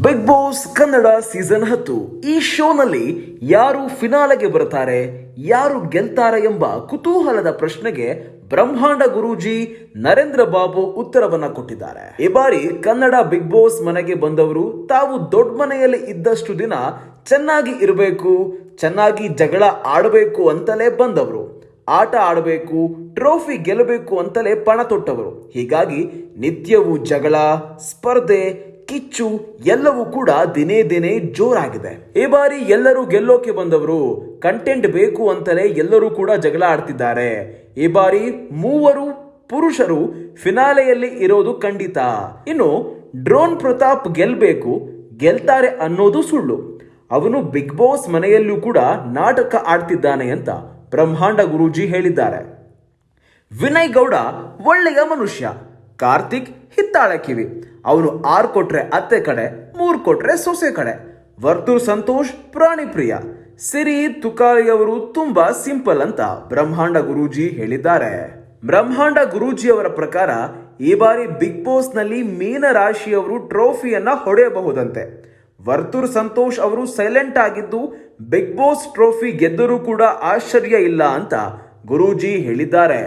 Big boss Kannada season ಹತ್ತು. ಈ ಶೋನಲ್ಲಿ ಯಾರು ಫಿನಾಲೆಗೆ ಬರ್ತಾರೆ ಯಾರು ಗೆಲ್ತಾರೆ ಎಂಬ ಕುತೂಹಲದ ಪ್ರಶ್ನೆಗೆ ಬ್ರಹ್ಮಾಂಡ ಗುರೂಜಿ ನರೇಂದ್ರ ಬಾಬು ಉತ್ತರವನ್ನ ಕೊಟ್ಟಿದ್ದಾರೆ. ಈ ಬಾರಿ ಕನ್ನಡ ಬಿಗ್ ಬಾಸ್ ಮನೆಗೆ ಬಂದವರು ತಾವು ದೊಡ್ಡ ಮನೆಯಲ್ಲಿ ಇದ್ದಷ್ಟು ದಿನ ಚೆನ್ನಾಗಿ ಇರಬೇಕು, ಚೆನ್ನಾಗಿ ಜಗಳ ಆಡಬೇಕು ಅಂತಲೇ ಬಂದವರು. ಆಟ ಆಡಬೇಕು ಟ್ರೋಫಿ ಗೆಲ್ಲಬೇಕು ಅಂತಲೇ ಪಣ ತೊಟ್ಟವರು. ಹೀಗಾಗಿ ನಿತ್ಯವೂ ಜಗಳ, ಸ್ಪರ್ಧೆ ಕಿಚ್ಚು ಎಲ್ಲವೂ ಕೂಡ ದಿನೇ ದಿನೇ ಜೋರಾಗಿದೆ. ಈ ಬಾರಿ ಎಲ್ಲರೂ ಗೆಲ್ಲೋಕೆ ಬಂದವರು ಕಂಟೆಂಟ್ ಬೇಕು ಅಂತಲೇ ಎಲ್ಲರೂ ಕೂಡ ಜಗಳ ಆಡ್ತಿದ್ದಾರೆ. ಈ ಬಾರಿ ಮೂವರು ಪುರುಷರು ಫಿನಾಲೆಯಲ್ಲಿ ಇರೋದು ಖಂಡಿತ. ಇನ್ನು ಡ್ರೋನ್ ಪ್ರತಾಪ್ ಗೆಲ್ಬೇಕು, ಗೆಲ್ತಾರೆ ಅನ್ನೋದು ಸುಳ್ಳು. ಅವನು ಬಿಗ್ ಬಾಸ್ ಮನೆಯಲ್ಲೂ ಕೂಡ ನಾಟಕ ಆಡ್ತಿದ್ದಾನೆ ಅಂತ ಬ್ರಹ್ಮಾಂಡ ಗುರೂಜಿ ಹೇಳಿದ್ದಾರೆ. ವಿನಯ್ ಗೌಡ ಒಳ್ಳೆಯ ಮನುಷ್ಯ. ಕಾರ್ತಿಕ್ ಹಿತ್ತಾಳೆ ಕಿವಿ. ಅವನು ಆರು ಕೊಟ್ರೆ ಅತ್ತೆ ಕಡೆ ಮೂರು ಕೊಟ್ರೆ ಸೊಸೆ ಕಡೆ ವರ್ತೂರ್ ಸಂತೋಷ್, ಪ್ರಾಣಿ ಪ್ರಿಯ. ಸಿರಿ ತುಕಾರಿಯವರು ತುಂಬಾ ಸಿಂಪಲ್ ಅಂತ ಬ್ರಹ್ಮಾಂಡ ಗುರೂಜಿ ಹೇಳಿದ್ದಾರೆ. ಬ್ರಹ್ಮಾಂಡ ಗುರೂಜಿ ಅವರ ಪ್ರಕಾರ ಈ ಬಾರಿ ಬಿಗ್ ಬಾಸ್ನಲ್ಲಿ ಮೀನ ರಾಶಿಯವರು ಟ್ರೋಫಿಯನ್ನ ಹೊಡೆಯಬಹುದಂತೆ. ವರ್ತೂರ್ ಸಂತೋಷ್ ಅವರು ಸೈಲೆಂಟ್ ಆಗಿದ್ದು ಬಿಗ್ ಬಾಸ್ ಟ್ರೋಫಿ ಗೆದ್ದರೂ ಕೂಡ ಆಶ್ಚರ್ಯ ಇಲ್ಲ ಅಂತ ಗುರೂಜಿ ಹೇಳಿದ್ದಾರೆ.